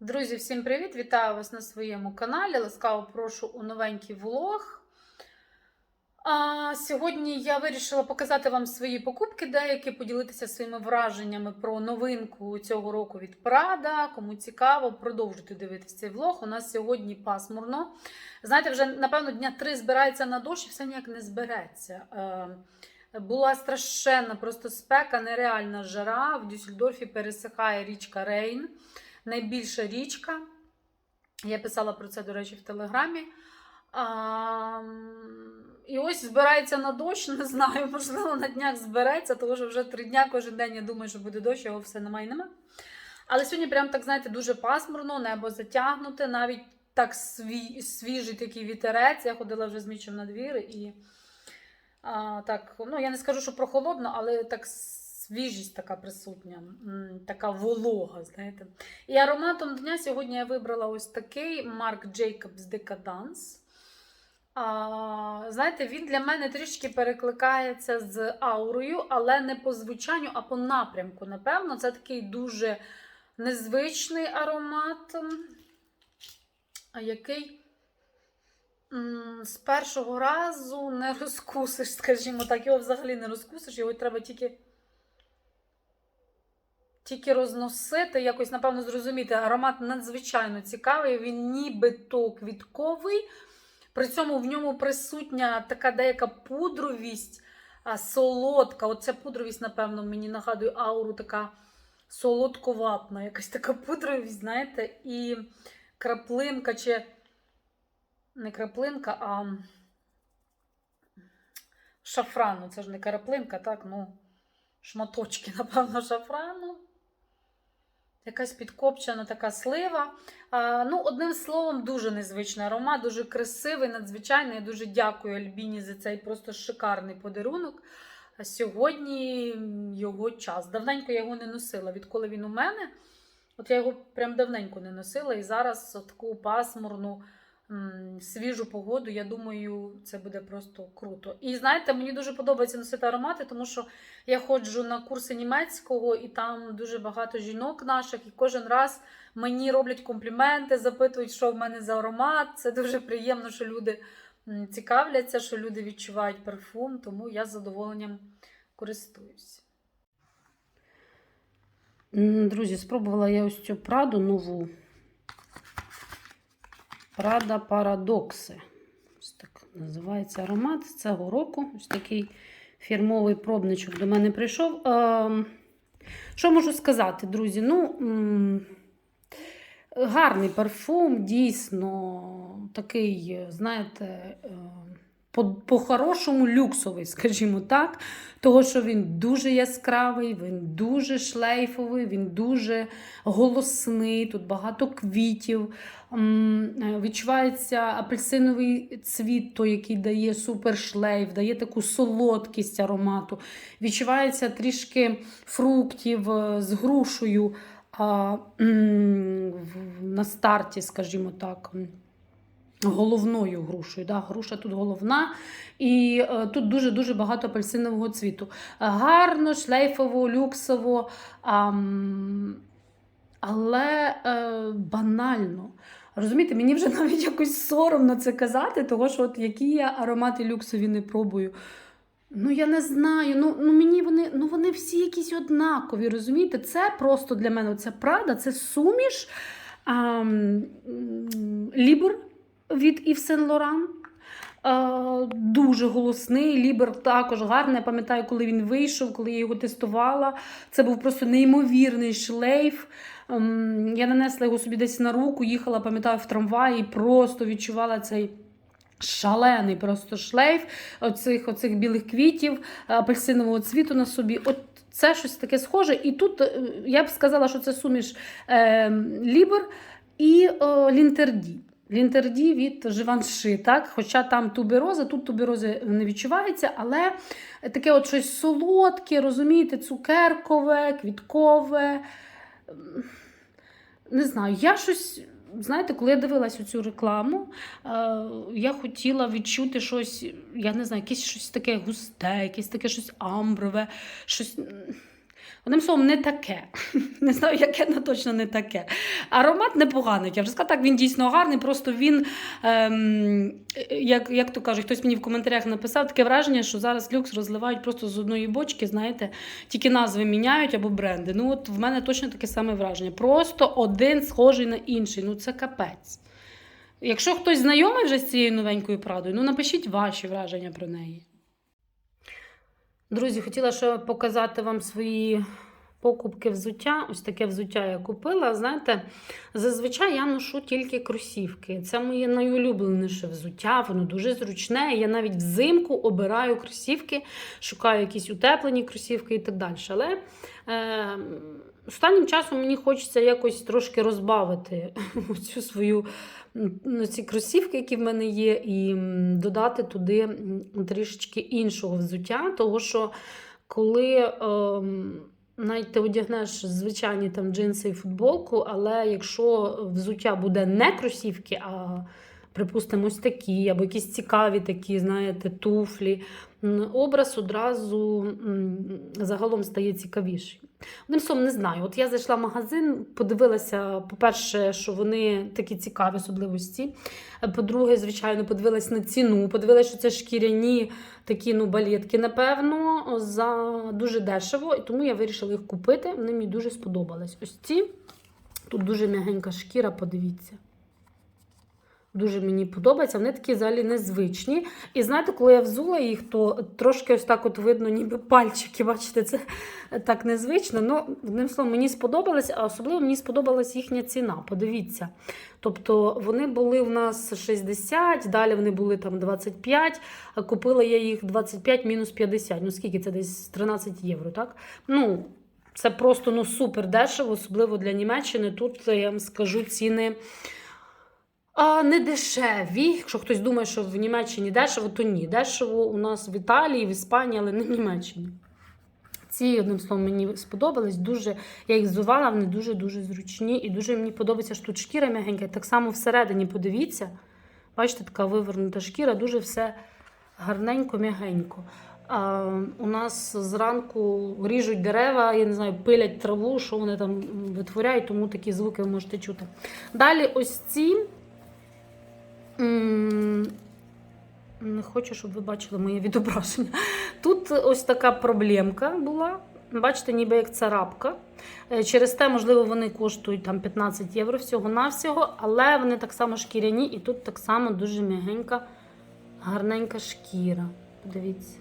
Друзі, всім привіт! Вітаю вас на своєму каналі. Ласкаво прошу у новенький влог. А, сьогодні я вирішила показати вам свої покупки, деякі поділитися своїми враженнями про новинку цього року від Prada. Кому цікаво, продовжуйте дивитися цей влог. У нас сьогодні пасмурно. Знаєте, вже напевно дня три збирається на дощ і все ніяк не збереться. Е, була страшенна просто спека, нереальна жара. В Дюссельдорфі пересихає річка Рейн найбільша річка. Я писала про це, до речі, в Телеграмі. А, і ось збирається на дощ, не знаю, можливо, на днях збереться, тому що вже три дня кожен день я думаю, що буде дощ, його все немає і нема. Але сьогодні, прям так, знаєте, дуже пасмурно, небо затягнуте, навіть так свій, свіжий такий вітерець. Я ходила вже з мічем на двір і а, так, ну я не скажу, що прохолодно, але так свіжість така присутня, така волога, знаєте. І ароматом дня сьогодні я вибрала ось такий Jacobs Decadence. А, знаєте, він для мене трішки перекликається з аурою, але не по звучанню, а по напрямку. Напевно, це такий дуже незвичний аромат, який з першого разу не розкусиш, скажімо так, його взагалі не розкусиш, його треба тільки тільки розносити, якось, напевно, зрозуміти. Аромат надзвичайно цікавий, він нібито квітковий. При цьому в ньому присутня така деяка пудровість, а, солодка. Оця пудровість, напевно, мені нагадує ауру така солодковатна, якась така пудровість, знаєте, і краплинка, чи не краплинка, а шафрану. Це ж не краплинка, так, ну, шматочки, напевно, шафрану. Якась підкопчена така слива. А, ну, Одним словом, дуже незвичний аромат, дуже красивий, надзвичайний. Я дуже дякую Альбіні за цей просто шикарний подарунок. А сьогодні його час. Давненько я його не носила. Відколи він у мене, от я його прям давненько не носила. І зараз таку пасмурну, свіжу погоду, я думаю, це буде просто круто. І знаєте, мені дуже подобається носити аромати, тому що я ходжу на курси німецького, і там дуже багато жінок наших, і кожен раз мені роблять компліменти, запитують, що в мене за аромат. Це дуже приємно, що люди цікавляться, що люди відчувають парфум, тому я з задоволенням користуюсь. Друзі, спробувала я ось цю Праду нову. Прада Парадокси. Ось так називається аромат цього року. Ось такий фірмовий пробничок до мене прийшов. Ем, Що можу сказати, друзі? Ну, гарний парфум, дійсно такий, знаєте, е, по- по-хорошому люксовий, скажімо так. Того, що він дуже яскравий, він дуже шлейфовий, він дуже голосний, тут багато квітів. Е, Відчувається апельсиновий цвіт, той, який дає супер шлейф, дає таку солодкість аромату. Відчувається трішки фруктів е, з грушею на старті, скажімо так. Головною грушею. Да? Груша тут головна, і е, тут дуже-дуже багато апельсинового цвіту. Гарно, шлейфово, люксово, ам, але е, банально. Розумієте, мені вже навіть якось соромно це казати, тому що от які я аромати люксові не пробую. Ну, я не знаю. Ну, ну мені вони, ну вони всі якісь однакові. Розумієте? Це просто для мене це Прада, це суміш ам, м, Лібер від Ів Сен Лоран. Е, Дуже голосний. Лібер також гарний. Я пам'ятаю, коли він вийшов, коли я його тестувала. Це був просто неймовірний шлейф. Ем, Я нанесла його собі десь на руку, їхала, пам'ятаю, в трамваї і просто відчувала цей. Шалений просто шлейф оцих, оцих білих квітів, апельсинового цвіту на собі. От це щось таке схоже. І тут е, я б сказала, що це суміш е, Лібер і е, Лінтерді. Лінтерді від Живанши, так? Хоча там тубероза, тут туберози не відчувається, але таке от щось солодке, розумієте, цукеркове, квіткове. Не знаю, я щось. Знаєте, коли я дивилася цю рекламу, е, я хотіла відчути щось, я не знаю, якесь щось таке густе, якесь таке щось амброве, щось. Одним словом, не таке. Не знаю, яке але точно не таке. Аромат непоганий. Я вже сказала, так він дійсно гарний, просто він, ем, як, як то кажуть, хтось мені в коментарях написав, таке враження, що зараз люкс розливають просто з одної бочки, знаєте, тільки назви міняють або бренди. Ну, от в мене точно таке саме враження. Просто один схожий на інший. Ну, це капець. Якщо хтось знайомий вже з цією новенькою прадою, ну напишіть ваші враження про неї. Друзі, хотіла ще показати вам свої покупки взуття. Ось таке взуття я купила. Знаєте, зазвичай я ношу тільки кросівки. Це моє найулюбленіше взуття, воно дуже зручне. Я навіть взимку обираю кросівки, шукаю якісь утеплені кросівки і так далі. Але е, останнім часом мені хочеться якось трошки розбавити цю свою ці кросівки, які в мене є, і додати туди трішечки іншого взуття, того що коли. ем, навіть ти одягнеш звичайні там джинси і футболку, але якщо взуття буде не кросівки, а припустимо, ось такі, або якісь цікаві такі, знаєте, туфлі, образ одразу загалом стає цікавіший. Одним словом, не знаю. От я зайшла в магазин, подивилася, по-перше, що вони такі цікаві особливості. По-друге, звичайно, подивилась на ціну, подивилася, що це шкіряні такі ну, балетки, напевно, за дуже дешево. І тому я вирішила їх купити. Вони мені дуже сподобались. Ось ці. Тут дуже м'ягенька шкіра, подивіться. Дуже мені подобається. Вони такі взагалі незвичні. І знаєте, коли я взула їх, то трошки ось так от видно, ніби пальчики. Бачите, це так незвично. Ну, одним словом, мені сподобалось, а особливо мені сподобалась їхня ціна. Подивіться. Тобто вони були в нас 60, далі вони були там 25, а купила я їх 25 мінус 50. Ну скільки це десь 13 євро, так? Ну, це просто ну, супер дешево, особливо для Німеччини. Тут я вам скажу ціни. А не дешеві. Якщо хтось думає, що в Німеччині дешево, то ні. Дешево у нас в Італії, в Іспанії, але не в Німеччині. Ці, одним словом, мені сподобались. Дуже, я їх зувала, вони дуже-дуже зручні. І дуже мені подобається, що тут шкіра м'ягенька. Так само всередині, подивіться. Бачите, така вивернута шкіра, дуже все гарненько, м'ягенько. У нас зранку ріжуть дерева, я не знаю, пилять траву, що вони там витворяють, тому такі звуки ви можете чути. Далі ось ці. Не хочу, щоб ви бачили моє відображення. Тут ось така проблемка була. Бачите, ніби як царапка. Е, Через те, можливо, вони коштують там 15 євро всього-навсього, але вони так само шкіряні, і тут так само дуже м'ягенька, гарненька шкіра. Подивіться.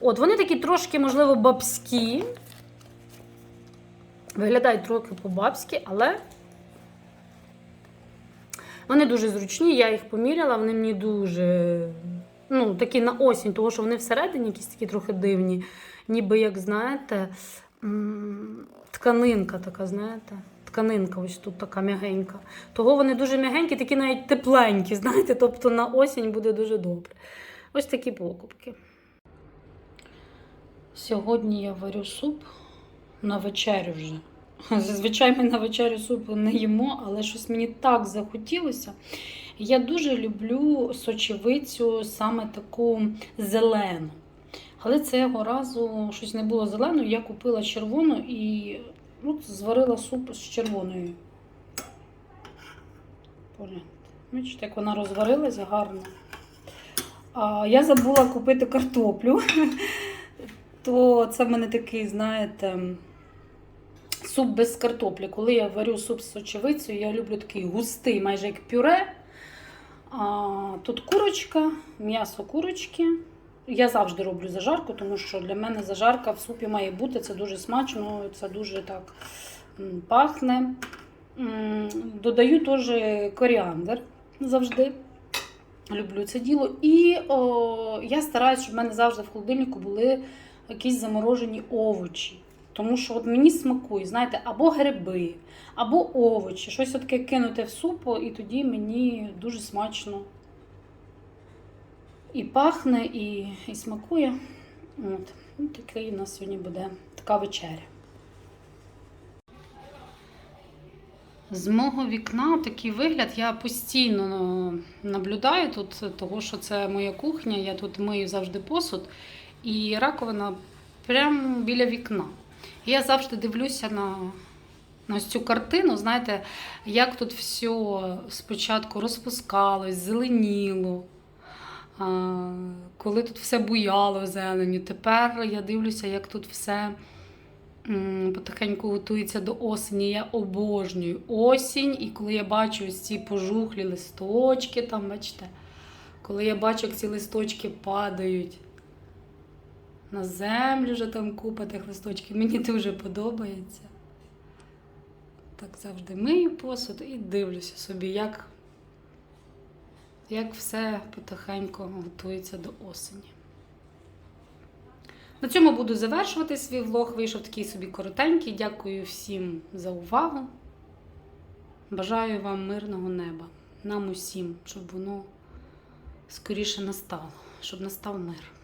От, вони такі трошки, можливо, бабські. Виглядають трохи по-бабськи, але вони дуже зручні, я їх поміряла, вони мені дуже ну, такі на осінь, тому що вони всередині якісь такі трохи дивні. Ніби, як знаєте, тканинка така, знаєте. Тканинка ось тут така м'ягенька. Того вони дуже м'ягенькі, такі навіть тепленькі, знаєте, тобто на осінь буде дуже добре. Ось такі покупки. Сьогодні я варю суп на вечерю вже. Зазвичай ми на вечерю суп не їмо, але щось мені так захотілося. Я дуже люблю сочевицю, саме таку зелену. Але цього разу щось не було зеленою, я купила червону і ну, зварила суп з червоною. Бачите, як вона розварилась гарно. А я забула купити картоплю. То це в мене такий, знаєте, суп без картоплі. Коли я варю суп з сочевицею, я люблю такий густий, майже як пюре. А, тут курочка, м'ясо курочки. Я завжди роблю зажарку, тому що для мене зажарка в супі має бути. Це дуже смачно, це дуже так пахне. Додаю теж коріандр завжди. Люблю це діло. І о, я стараюся, щоб в мене завжди в холодильнику були якісь заморожені овочі. Тому що от мені смакує, знаєте, або гриби, або овочі. Щось таке кинути в суп, і тоді мені дуже смачно і пахне, і, і смакує. От. Ну, такий у нас сьогодні буде така вечеря. З мого вікна такий вигляд. Я постійно ну, наблюдаю тут, того що це моя кухня. Я тут мию завжди посуд. І раковина прямо біля вікна. Я завжди дивлюся на, на цю картину. Знаєте, як тут все спочатку розпускалось, зеленіло. Коли тут все буяло зеленю. Тепер я дивлюся, як тут все потихеньку готується до осені. Я обожнюю осінь, і коли я бачу ось ці пожухлі листочки, там, бачите, коли я бачу, як ці листочки падають на землю, вже там купа тих мені дуже подобається. Так завжди мию посуд і дивлюся собі, як, як все потихеньку готується до осені. На цьому буду завершувати свій влог. Вийшов такий собі коротенький. Дякую всім за увагу. Бажаю вам мирного неба, нам усім, щоб воно скоріше настало, щоб настав мир.